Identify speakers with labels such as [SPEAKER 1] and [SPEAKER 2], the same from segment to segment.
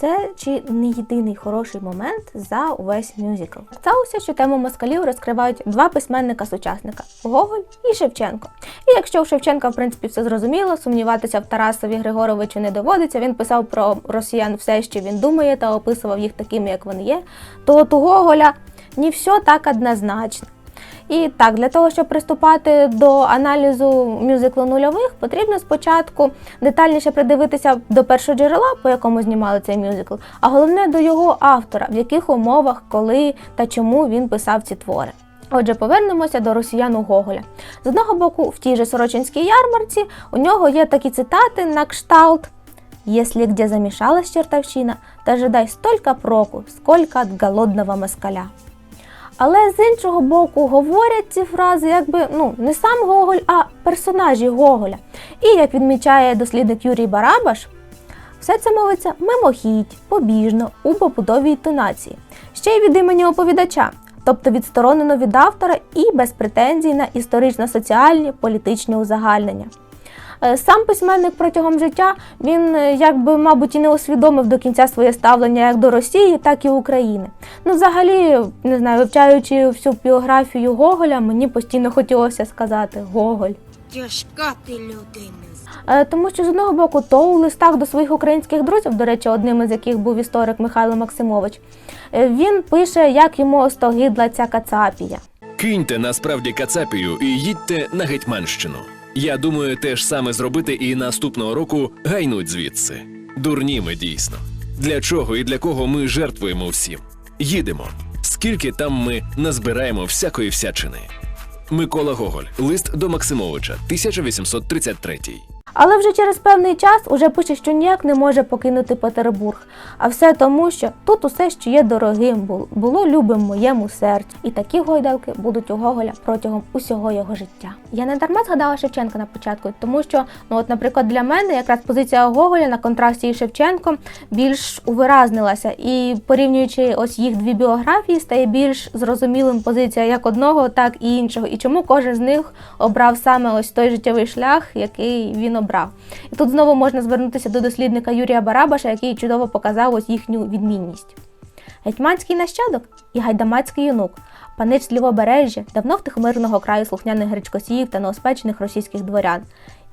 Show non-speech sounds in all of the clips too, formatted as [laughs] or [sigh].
[SPEAKER 1] Це чи не єдиний хороший момент за увесь мюзикл. Сталося, що тему москалів розкривають два письменника-сучасника Гоголь і Шевченко. І якщо у Шевченка, в принципі, все зрозуміло, сумніватися в Тарасові Григоровичу не доводиться. Він писав про росіян все, що він думає, та описував їх такими, як вони є. То от у Гоголя не все так однозначно. І так, для того, щоб приступати до аналізу мюзиклу нульових, потрібно спочатку детальніше придивитися до першого джерела, по якому знімали цей мюзикл, а головне до його автора, в яких умовах, коли та чому він писав ці твори. Отже, повернемося до росіяну Гоголя. З одного боку, в тій же Сорочинській ярмарці у нього є такі цитати на кшталт «Если где замешалась чертовщина, то ожидай столько проку, сколько от голодного москаля». Але з іншого боку, говорять ці фрази, якби ну не сам Гоголь, а персонажі Гоголя. І як відмічає дослідник Юрій Барабаш, все це мовиться мимохідь, побіжно, у побудовій інтонації, ще й від імені оповідача, тобто відсторонено від автора і без претензій на історично-соціальні політичні узагальнення. Е, Сам письменник протягом життя він е, якби, мабуть, і не усвідомив до кінця своє ставлення як до Росії, так і України. Ну, взагалі, не знаю, вивчаючи всю біографію Гоголя, мені постійно хотілося сказати Гоголь.
[SPEAKER 2] Тяжка ти людина.
[SPEAKER 1] Е, Тому що з одного боку, то у листах до своїх українських друзів, до речі, одним із яких був історик Михайло Максимович, він пише, як йому остогидла ця кацапія.
[SPEAKER 3] Киньте насправді Кацапію і їдьте на Гетьманщину. Я думаю, те ж саме зробити і наступного року гайнуть звідси. Дурні ми дійсно. Для чого і для кого ми жертвуємо всім? Їдемо. Скільки там ми назбираємо всякої всячини. Микола Гоголь, лист до Максимовича, 1833.
[SPEAKER 1] Але вже через певний час уже пише, що ніяк не може покинути Петербург. А все тому, що тут усе, що є дорогим, бу- було любим моєму серцю. І такі гойдалки будуть у Гоголя протягом усього його життя. Я не дарма згадала Шевченка на початку, тому що, ну от, наприклад, для мене якраз позиція Гоголя на контрасті із Шевченком більш увиразнилася. І порівнюючи ось їх дві біографії, стає більш зрозумілим позиція як одного, так і іншого. І чому кожен з них обрав саме ось той життєвий шлях, який він обрав. І тут знову можна звернутися до дослідника Юрія Барабаша, який чудово показав ось їхню відмінність. Гетьманський нащадок і гайдамацький юнук, панич лівобережжя, давно втихмирного краю слухняних гречкосіїв та неоспечених російських дворян,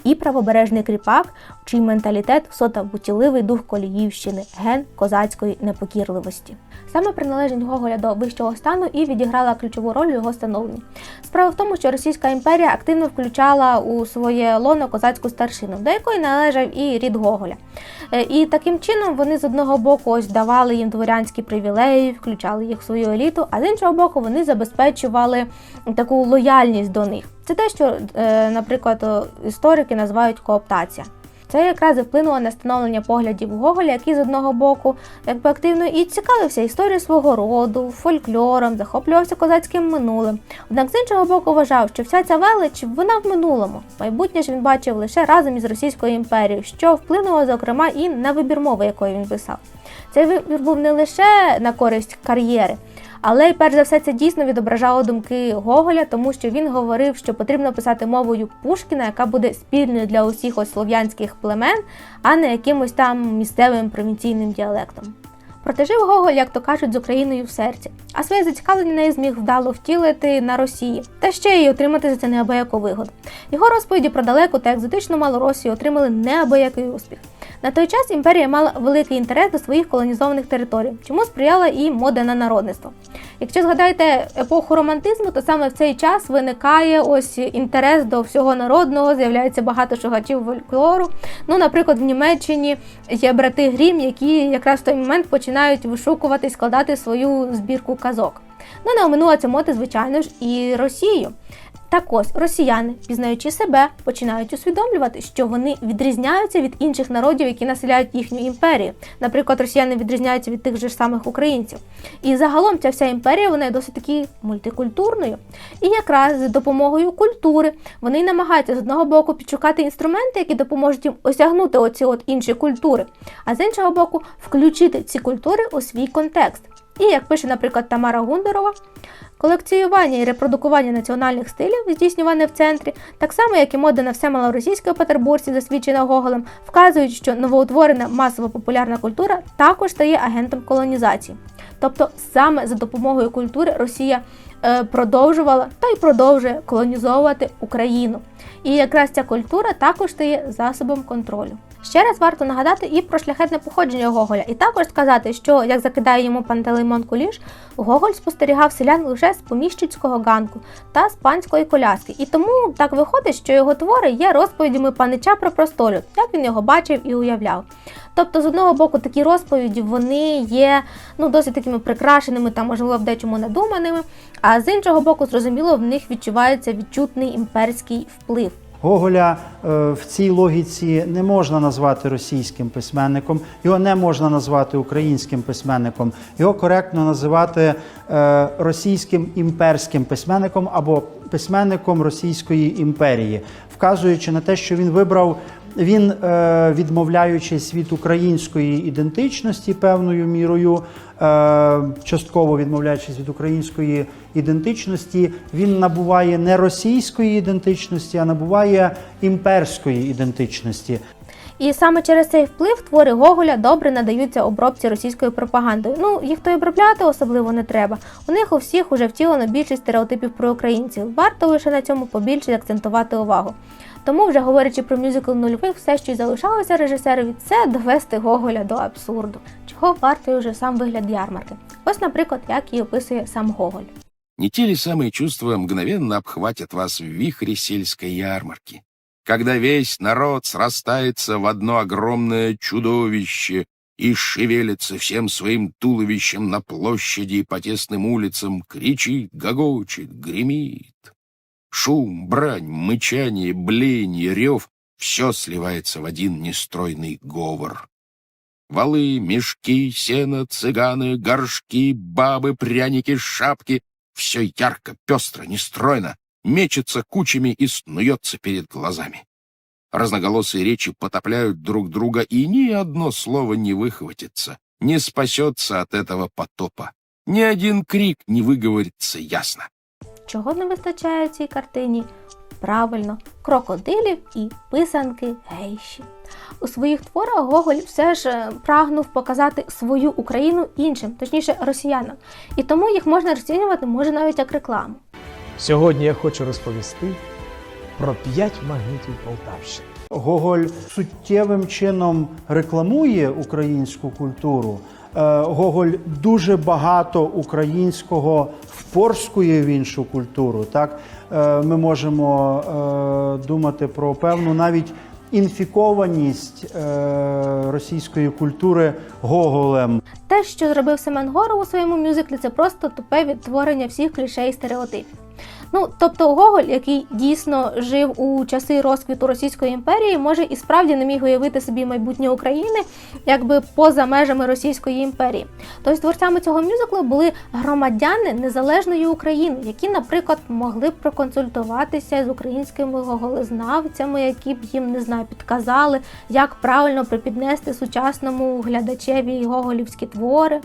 [SPEAKER 1] і правобережний кріпак, чий менталітет всотав бутіливий дух Коліївщини, ген козацької непокірливості. Саме приналежність Гоголя до вищого стану і відіграла ключову роль у його становленні. Справа в тому, що Російська імперія активно включала у своє лоно козацьку старшину, до якої належав і рід Гоголя. Е, І таким чином вони з одного боку ось давали їм дворянські привілеї, включали їх в свою еліту, а з іншого боку, вони забезпечували таку лояльність до них. Це те, що, е, наприклад, історики називають кооптація. Це якраз вплинуло на становлення поглядів Гоголя, який з одного боку якби активно і цікавився історією свого роду, фольклором, захоплювався козацьким минулим. Однак з іншого боку вважав, що вся ця велич вона в минулому. Майбутнє ж він бачив лише разом із Російською імперією, що вплинуло, зокрема, і на вибір мови, якою він писав. Цей вибір був не лише на користь кар'єри, але перш за все це дійсно відображало думки Гоголя, тому що він говорив, що потрібно писати мовою Пушкіна, яка буде спільною для усіх ось слов'янських племен, а не якимось там місцевим провінційним діалектом. Проте жив Гоголь, як то кажуть, з Україною в серці, а своє зацікавлення неї зміг вдало втілити на Росії, та ще й отримати за це неабияку вигоду. Його розповіді про далеку та екзотичну Малоросію отримали неабиякий успіх. На той час імперія мала великий інтерес до своїх колонізованих територій, чому сприяла і мода на народництво. Якщо згадаєте епоху романтизму, то саме в цей час виникає ось інтерес до всього народного, з'являється багато шугачів фольклору. Ну, наприклад, в Німеччині є брати Грім, які якраз в той момент починають вишукувати і складати свою збірку казок. Ну, не оминула ця мода, звичайно ж, і Росію. Так ось росіяни, пізнаючи себе, починають усвідомлювати, що вони відрізняються від інших народів, які населяють їхню імперію. Наприклад, росіяни відрізняються від тих же ж самих українців. І загалом ця вся імперія вона є досить таки мультикультурною. І якраз за допомогою культури вони намагаються з одного боку підшукати інструменти, які допоможуть їм осягнути оці от інші культури, а з іншого боку, включити ці культури у свій контекст. І як пише, наприклад, Тамара Гундерова, Колекціювання і репродукування національних стилів, здійснюване в центрі, так само як і мода на все малоросійське Петербурзі, засвідчена Гоголем, вказують, що новоутворена масово популярна культура також стає агентом колонізації. Тобто саме за допомогою культури Росія е, продовжувала та й продовжує колонізовувати Україну. І якраз ця культура також стає засобом контролю. Ще раз варто нагадати і про шляхетне походження Гоголя, і також сказати, що як закидає йому Пантелеймон Куліш, Гоголь спостерігав селян лише з поміщицького ганку та з панської коляски. І тому так виходить, що його твори є розповідями панича про простолюд, як він його бачив і уявляв. Тобто, з одного боку, такі розповіді вони є ну досить такими прикрашеними та можливо в дечому надуманими. А з іншого боку, зрозуміло, в них відчувається відчутний імперський вплив.
[SPEAKER 4] Гоголя е, в цій логіці не можна назвати російським письменником, його не можна назвати українським письменником. Його коректно називати е, російським імперським письменником або письменником Російської імперії, вказуючи на те, що він вибрав. Він, е, відмовляючись від української ідентичності певною мірою, е, частково відмовляючись від української ідентичності, він набуває не російської ідентичності, а набуває імперської ідентичності.
[SPEAKER 1] І саме через цей вплив твори Гоголя добре надаються обробці російською пропагандою. Ну, їх то й обробляти особливо не треба. У них у всіх уже втілено більшість стереотипів про українців. Варто лише на цьому побільше акцентувати увагу. Тому, вже говорячи про мюзикл нульових, все, що й залишалося режисерові, це довести Гоголя до абсурду, чого вартий уже сам вигляд ярмарки. Ось, наприклад, як її описує сам Гоголь.
[SPEAKER 5] Не те ли самые чувства мгновенно обхватят вас в вихре сельской ярмарки, когда весь народ срастается в одно огромное чудовище и шевелится всем своим туловищем на площади и по тесным улицам, кричит, гогочет, гремит. Шум, брань, мычание, блеяние, рев — все сливается в один нестройный говор. Валы, мешки, сено, цыганы, горшки, бабы, пряники, шапки — все ярко, пестро, нестройно, мечется кучами и снуется перед глазами. Разноголосые речи потопляют друг друга, и ни одно слово не выхватится, не спасется от этого потопа. Ни один крик не выговорится ясно.
[SPEAKER 1] Чого не вистачає цій картині? Правильно, крокодилів і писанки гейші. У своїх творах Гоголь все ж е, прагнув показати свою Україну іншим, точніше росіянам. І тому їх можна розцінювати може навіть як рекламу.
[SPEAKER 6] Сьогодні я хочу розповісти про п'ять магнітів Полтавщини.
[SPEAKER 4] Гоголь суттєвим чином рекламує українську культуру. Е, Гоголь дуже багато українського впорскує в іншу культуру. Так Е, ми можемо е, думати про певну навіть інфікованість російської культури Гоголем.
[SPEAKER 1] Те, що зробив Семен Горов у своєму мюзиклі, це просто тупе відтворення всіх клішей і стереотипів. Ну, тобто Гоголь, який дійсно жив у часи розквіту Російської імперії, може і справді не міг уявити собі майбутнє України якби поза межами Російської імперії. Тобто творцями цього мюзиклу були громадяни незалежної України, які, наприклад, могли б проконсультуватися з українськими гоголезнавцями, які б їм не знаю, підказали, як правильно припіднести сучасному глядачеві гоголівські твори.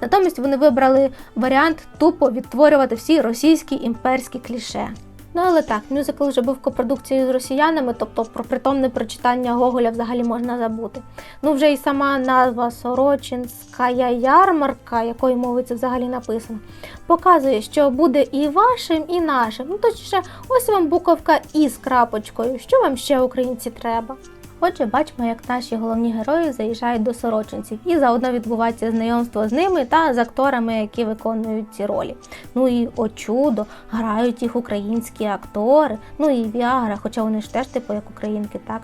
[SPEAKER 1] Натомість вони вибрали варіант тупо відтворювати всі російські імперські кліше. Ну але так, мюзикл вже був копродукцією з росіянами, тобто про притомне прочитання Гоголя взагалі можна забути. Ну вже і сама назва Сорочинська ярмарка, якою це взагалі написано, показує, що буде і вашим, і нашим. Ну точніше, ось вам буковка І з крапочкою. Що вам ще українці треба? Отже, бачимо, як наші головні герої заїжджають до сорочинців, і заодно відбувається знайомство з ними та з акторами, які виконують ці ролі. Ну і о чудо, грають їх українські актори, ну і Віагра, хоча вони ж теж типу як українки, так.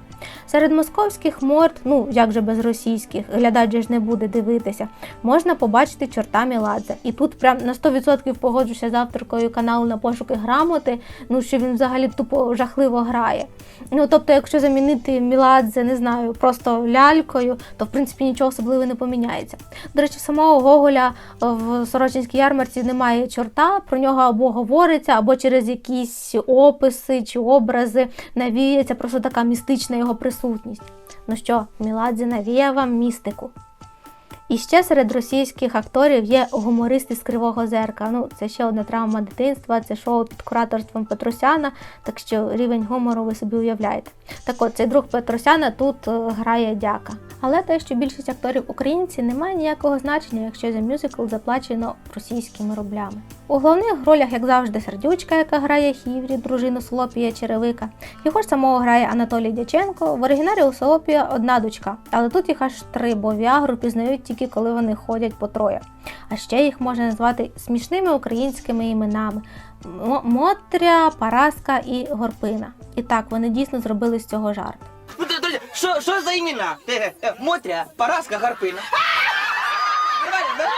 [SPEAKER 1] Серед московських морд, ну як же без російських, глядач ж не буде дивитися, можна побачити чорта Міладзе. І тут прям на 100% погоджуся з авторкою каналу на пошуки грамоти, ну що він взагалі тупо жахливо грає. Ну тобто, якщо замінити Міладзе, не знаю, просто лялькою, то в принципі нічого особливо не поміняється. До речі, самого Гоголя в Сорочинській ярмарці немає чорта, про нього або говориться, або через якісь описи чи образи навіється просто така містична його присутність. Ну що, Міладзе навіє вам містику. І ще серед російських акторів є гумористи з Кривого Зерка. Ну, це ще одна травма дитинства, це шоу під кураторством Петросяна, так що рівень гумору ви собі уявляєте. Так от, цей друг Петросяна тут е, грає дяка. Але те, що більшість акторів українці, не має ніякого значення, якщо за мюзикл заплачено російськими рублями. У головних ролях, як завжди, сердючка, яка грає Хіврі, дружину Солопія Черевика. Його ж самого грає Анатолій Дяченко. В оригіналі у Солопія одна дочка, але тут їх аж три, бо Віагру пізнають тільки коли вони ходять по троє. А ще їх можна назвати смішними українськими іменами: Мотря, Параска і Горпина. І так, вони дійсно зробили з цього жарт.
[SPEAKER 7] Що, що за імена? Е, е, Мотря, Параска, Гарпина. Нормально, да?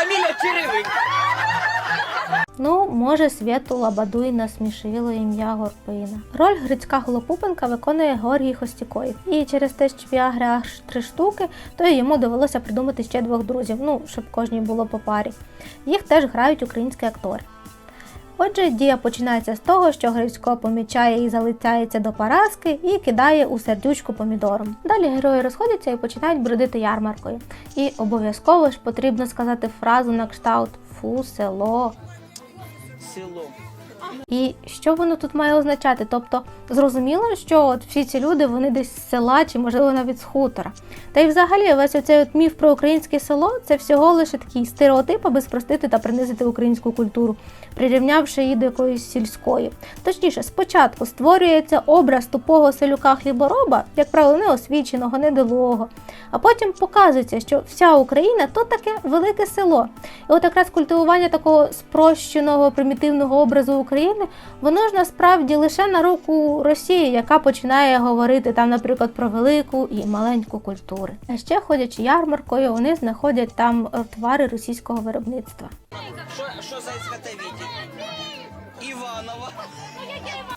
[SPEAKER 7] Фамілія Черевик.
[SPEAKER 1] Ну, може, Свєту Лабадуй насмішило ім'я Горпина. Роль Грицька Голопупенка виконує Георгій Хостікоїв. І через те, що Віагри аж три штуки, то йому довелося придумати ще двох друзів, ну, щоб кожній було по парі. Їх теж грають українські актори. Отже, дія починається з того, що Грицько помічає і залицяється до Параски і кидає у сердючку помідором. Далі герої розходяться і починають бродити ярмаркою. І обов'язково ж потрібно сказати фразу на кшталт Фу, село,
[SPEAKER 7] Село.
[SPEAKER 1] І що воно тут має означати? Тобто, зрозуміло, що от всі ці люди вони десь з села чи, можливо, навіть з хутора. Та й взагалі весь оцей от міф про українське село це всього лише такий стереотип, аби спростити та принизити українську культуру, прирівнявши її до якоїсь сільської. Точніше, спочатку створюється образ тупого селюка хлібороба, як правило, неосвіченого, недолого, а потім показується, що вся Україна то таке велике село. І от якраз культивування такого спрощеного примітивного образу України, воно ж насправді лише на руку Росії, яка починає говорити там, наприклад, про велику і маленьку культури. А ще ходячи ярмаркою, вони знаходять там е, твари російського виробництва.
[SPEAKER 7] Що, що за? Іванова.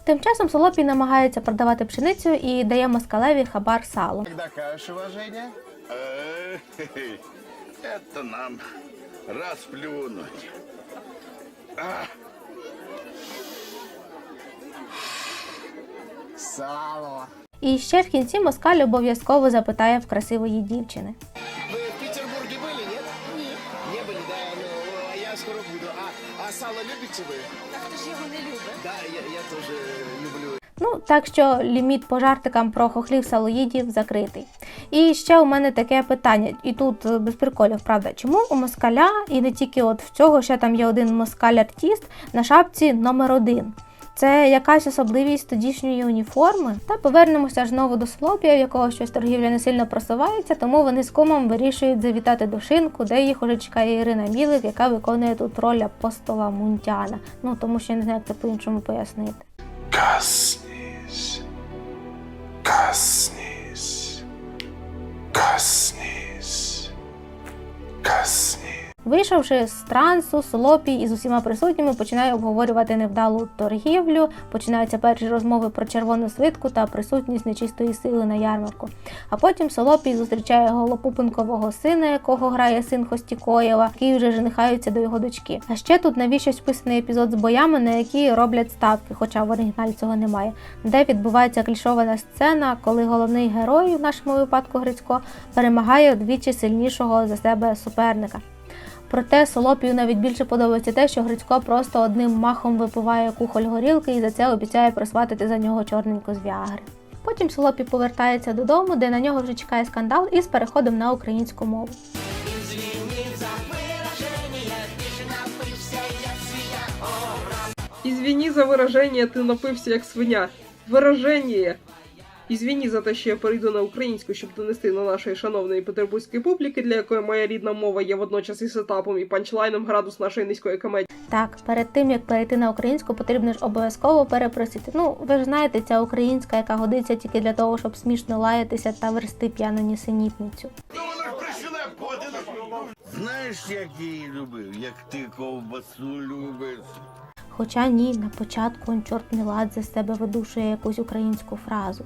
[SPEAKER 1] Тим часом Солопій намагається продавати пшеницю і дає москалеві хабар.
[SPEAKER 8] Докажешь уважение? Э, [laughs] нам расплюнуть. Сало.
[SPEAKER 1] І ще в кінці москаль обов'язково запитає в красивої дівчини.
[SPEAKER 8] Вы в Петербурге были, нет? Нет. Не были, да? Ну, а я скоро буду. А, а сало любите вы? Так кто же его не любит? Да, я, я тоже люблю.
[SPEAKER 1] Ну, так що ліміт по жартикам про хохлів салоїдів закритий. І ще у мене таке питання, і тут е, без приколів, правда, чому у москаля, і не тільки от в цього, ще там є один москаль-артіст на шапці номер один. Це якась особливість тодішньої уніформи. Та повернемося знову до Солопія, в якого щось торгівля не сильно просувається, тому вони з кумом вирішують завітати до шинку, де їх уже чекає Ірина Мілик, яка виконує тут роль апостола Мунтяна. Ну тому що я не знаю, як це по-іншому пояснити.
[SPEAKER 9] Коснись. Коснись. Коснись. Коснись.
[SPEAKER 1] Вийшовши з трансу, Солопій із усіма присутніми починає обговорювати невдалу торгівлю, починаються перші розмови про червону свитку та присутність нечистої сили на ярмарку. А потім Солопій зустрічає голопупенкового сина, якого грає син Хостікоєва, який вже женихаються до його дочки. А ще тут навіщось вписаний епізод з боями, на які роблять ставки, хоча в оригіналі цього немає, де відбувається клішована сцена, коли головний герой, в нашому випадку Грицько, перемагає вдвічі сильнішого за себе суперника. Проте Солопію навіть більше подобається те, що Грицько просто одним махом випиває кухоль горілки і за це обіцяє присватити за нього чорненьку з Віагри. Потім Солопій повертається додому, де на нього вже чекає скандал із переходом на українську мову.
[SPEAKER 10] Извини за вираження, ти напився як свиня. Вираження. Ізвіні за те, що я перейду на українську, щоб донести до нашої шановної петербурзької публіки, для якої моя рідна мова є водночас і сетапом, і панчлайном градус нашої низької комедії.
[SPEAKER 1] Так, перед тим як перейти на українську, потрібно ж обов'язково перепросити. Ну, ви ж знаєте, ця українська, яка годиться тільки для того, щоб смішно лаятися та версти п'яну нісенітницю.
[SPEAKER 8] Знаєш, як я її любив, як ти ковбасу любиш.
[SPEAKER 1] Хоча ні, на початку чорт лад за себе видушує якусь українську фразу.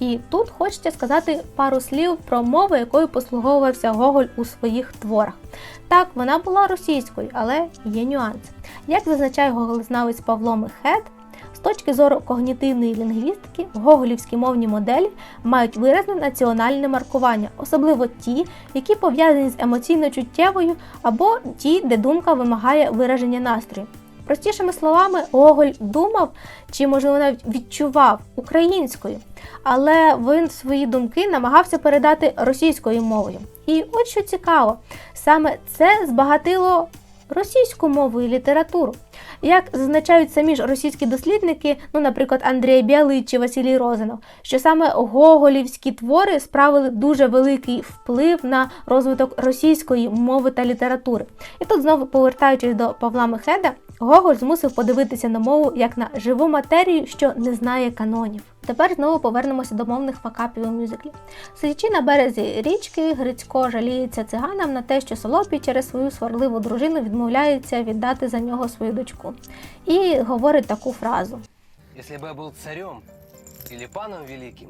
[SPEAKER 1] І тут хочеться сказати пару слів про мову, якою послуговувався Гоголь у своїх творах. Так, вона була російською, але є нюанс. Як зазначає гоголезнавець Павло Мехет, точки зору когнітивної лінгвістики, гоголівські мовні моделі мають виразне національне маркування, особливо ті, які пов'язані з емоційно-чуттєвою або ті, де думка вимагає вираження настрою. Простішими словами, Гоголь думав чи, можливо, навіть відчував українською, але він свої думки намагався передати російською мовою. І от що цікаво, саме це збагатило російську мову і літературу. Як зазначають самі ж російські дослідники, ну, наприклад, Андрій Білий чи Василій Розанов, що саме гоголівські твори справили дуже великий вплив на розвиток російської мови та літератури. І тут знову повертаючись до Павла Мехеда, Гоголь змусив подивитися на мову як на живу матерію, що не знає канонів. Тепер знову повернемося до мовних факапів у мюзиклі. Сидячи на березі річки, Грицько жаліється циганам на те, що Солопій через свою сварливу дружину відмовляється віддати за нього свою дочку. І говорить таку фразу:
[SPEAKER 11] Если бы я был царем или паном великим,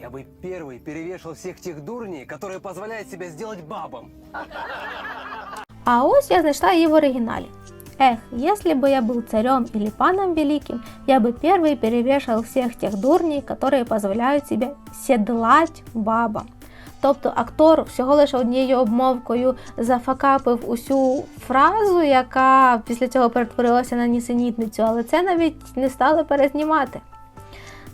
[SPEAKER 11] я бы первый перевешал всех тех дурней, которые позволяют себя сделать бабам.
[SPEAKER 1] А ось я знайшла її в оригіналі. Эх, если бы я был царем или паном великим, я бы первый перевешал всех тех дурней, которые позволяють себе седлать бабам. Тобто актор всього лише однією обмовкою зафакапив усю фразу, яка після цього перетворилася на нісенітницю, але це навіть не стали перезнімати.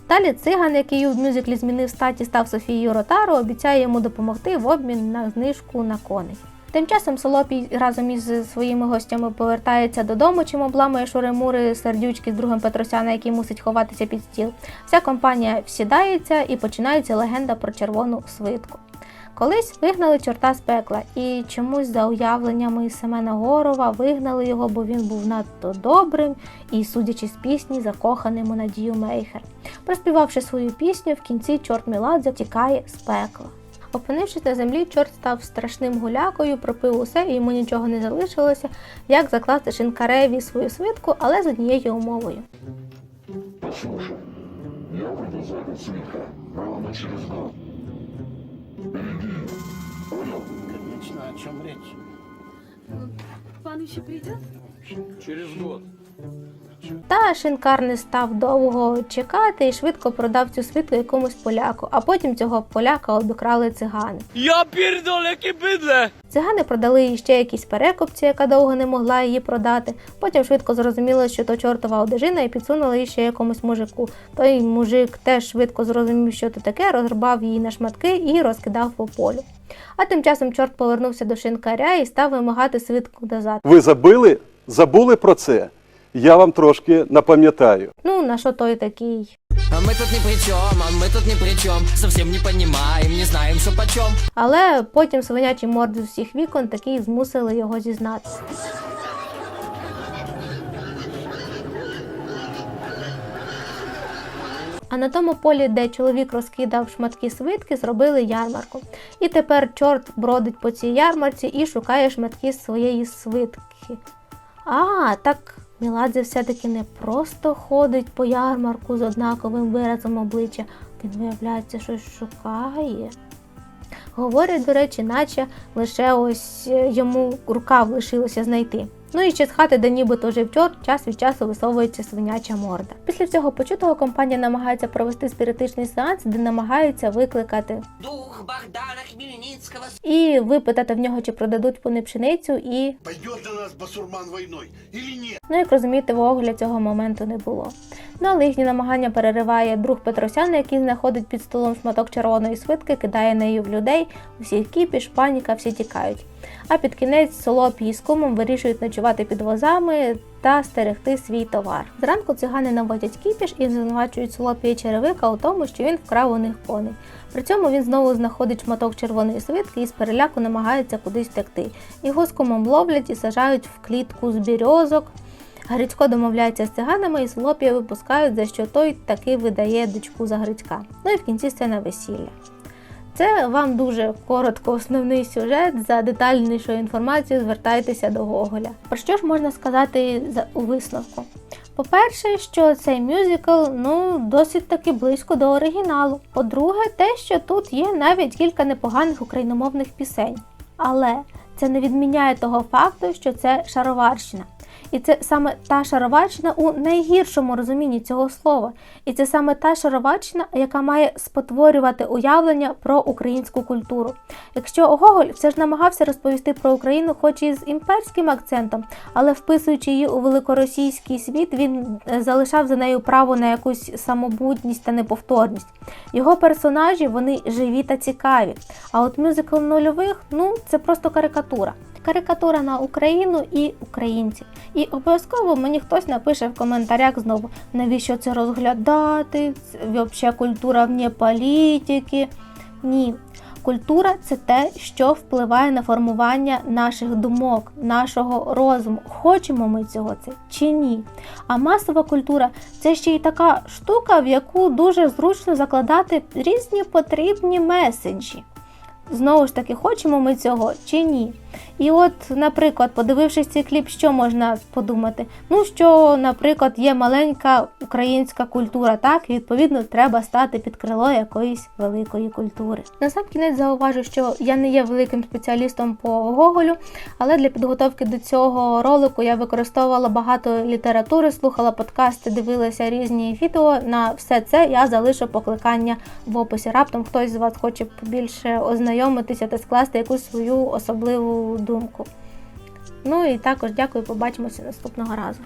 [SPEAKER 1] Далі циган, який у мюзиклі змінив статі, став Софією Ротару, обіцяє йому допомогти в обмін на знижку на коней. Тим часом Солопій разом із своїми гостями повертається додому, чим обламує шури-мури сердючки з другом Петросяна, який мусить ховатися під стіл. Вся компанія всідається і починається легенда про червону свитку. Колись вигнали чорта з пекла, і чомусь за уявленнями Семена Горова вигнали його, бо він був надто добрим і, судячи з пісні, закоханим у Надію Мейхер. Проспівавши свою пісню, в кінці чорт Меладзе тікає з пекла. Опинившись на землі, чорт став страшним гулякою, пропив усе і йому нічого не залишилося, як закласти шинкареві свою свитку, але з однією умовою.
[SPEAKER 9] Послушай, я приду за свитка ровно через год. Береги. Понял?
[SPEAKER 8] Конечно, о чем речь?
[SPEAKER 2] Пан еще придет?
[SPEAKER 11] Через год.
[SPEAKER 1] Та шинкар не став довго чекати і швидко продав цю свитку якомусь поляку, а потім цього поляка обікрали цигани.
[SPEAKER 7] Я пердол, яке бидле!
[SPEAKER 1] Цигани продали їй ще якісь перекупці, яка довго не могла її продати. Потім швидко зрозуміли, що то чортова одежина, і підсунули її ще якомусь мужику. Той мужик теж швидко зрозумів, що це таке, розрубав її на шматки і розкидав по полю. А тим часом чорт повернувся до шинкаря і став вимагати свитку назад.
[SPEAKER 12] Ви забили? Забули про це? Я вам трошки напам'ятаю.
[SPEAKER 1] Ну, на що той такий?
[SPEAKER 7] А мы тут ни при чем, а мы тут ни при чем. Совсем не понимаем, не знаем, что почем.
[SPEAKER 1] Але потім свинячі морди з усіх вікон таки змусили його зізнатися. А на тому полі, де чоловік розкидав шматки свитки, зробили ярмарку. І тепер чорт бродить по цій ярмарці і шукає шматки своєї свитки. А, так Міладзе все-таки не просто ходить по ярмарку з однаковим виразом обличчя, він, виявляється, щось шукає. Говорить, до речі, наче лише ось е, йому рукав лишилося знайти. Ну і ще з хати, де нібито жив чорт, час від часу висовується свиняча морда. Після всього почутого компанія намагається провести спіритичний сеанс, де намагаються викликати
[SPEAKER 7] Дух Богдана Хмельницкого.
[SPEAKER 1] і випитати в нього, чи продадуть вони пшеницю, і
[SPEAKER 8] Пойдет на нас басурман войной или нет?
[SPEAKER 1] ну як розумієте, вогля цього моменту не було. Ну але їхні намагання перериває друг Петросяна, який знаходить під столом шматок червоної свитки, кидає нею в людей, усіх кіпіш, паніка, всі тікають. А під кінець Солопій з кумом вирішують ночувати під возами та стерегти свій товар. Зранку цигани наводять кіпіш і звинувачують Солопія черевика у тому, що він вкрав у них коней. При цьому він знову знаходить шматок червоної свитки і з переляку намагається кудись втекти. Його з кумом ловлять і сажають в клітку з бірьозок. Грицько домовляється з циганами і Солопія випускають, за що той таки видає дочку за Грицька. Ну і в кінці сцена весілля. Це вам дуже коротко основний сюжет. За детальнішою інформацією звертайтеся до Гоголя. Про що ж можна сказати у висновку? По-перше, що цей мюзикл ну досить таки близько до оригіналу. По-друге, те, що тут є навіть кілька непоганих україномовних пісень. Але це не відміняє того факту, що це шароварщина. І це саме та шароварщина у найгіршому розумінні цього слова. І це саме та шароварщина, яка має спотворювати уявлення про українську культуру. Якщо Гоголь все ж намагався розповісти про Україну, хоч і з імперським акцентом, але вписуючи її у великоросійський світ, він е, залишав за нею право на якусь самобутність та неповторність. Його персонажі вони живі та цікаві. А от мюзикл нульових ну це просто карикатура. Карикатура на Україну і українців. І обов'язково мені хтось напише в коментарях знову, навіщо це розглядати, взагалі культура вне політики. Ні. Культура це те, що впливає на формування наших думок, нашого розуму. Хочемо ми цього це чи ні. А масова культура це ще й така штука, в яку дуже зручно закладати різні потрібні меседжі. Знову ж таки, хочемо ми цього чи ні. І от, наприклад, подивившись цей кліп, що можна подумати? Ну, що, наприклад, є маленька українська культура, так, і відповідно треба стати під крило якоїсь великої культури. На сам кінець зауважу, що я не є великим спеціалістом по Гоголю, але для підготовки до цього ролику я використовувала багато літератури, слухала подкасти, дивилася різні відео. На все це я залишу покликання в описі. Раптом хтось з вас хоче більше ознайомитися та скласти якусь свою особливу думку. Ну і також дякую, побачимося наступного разу.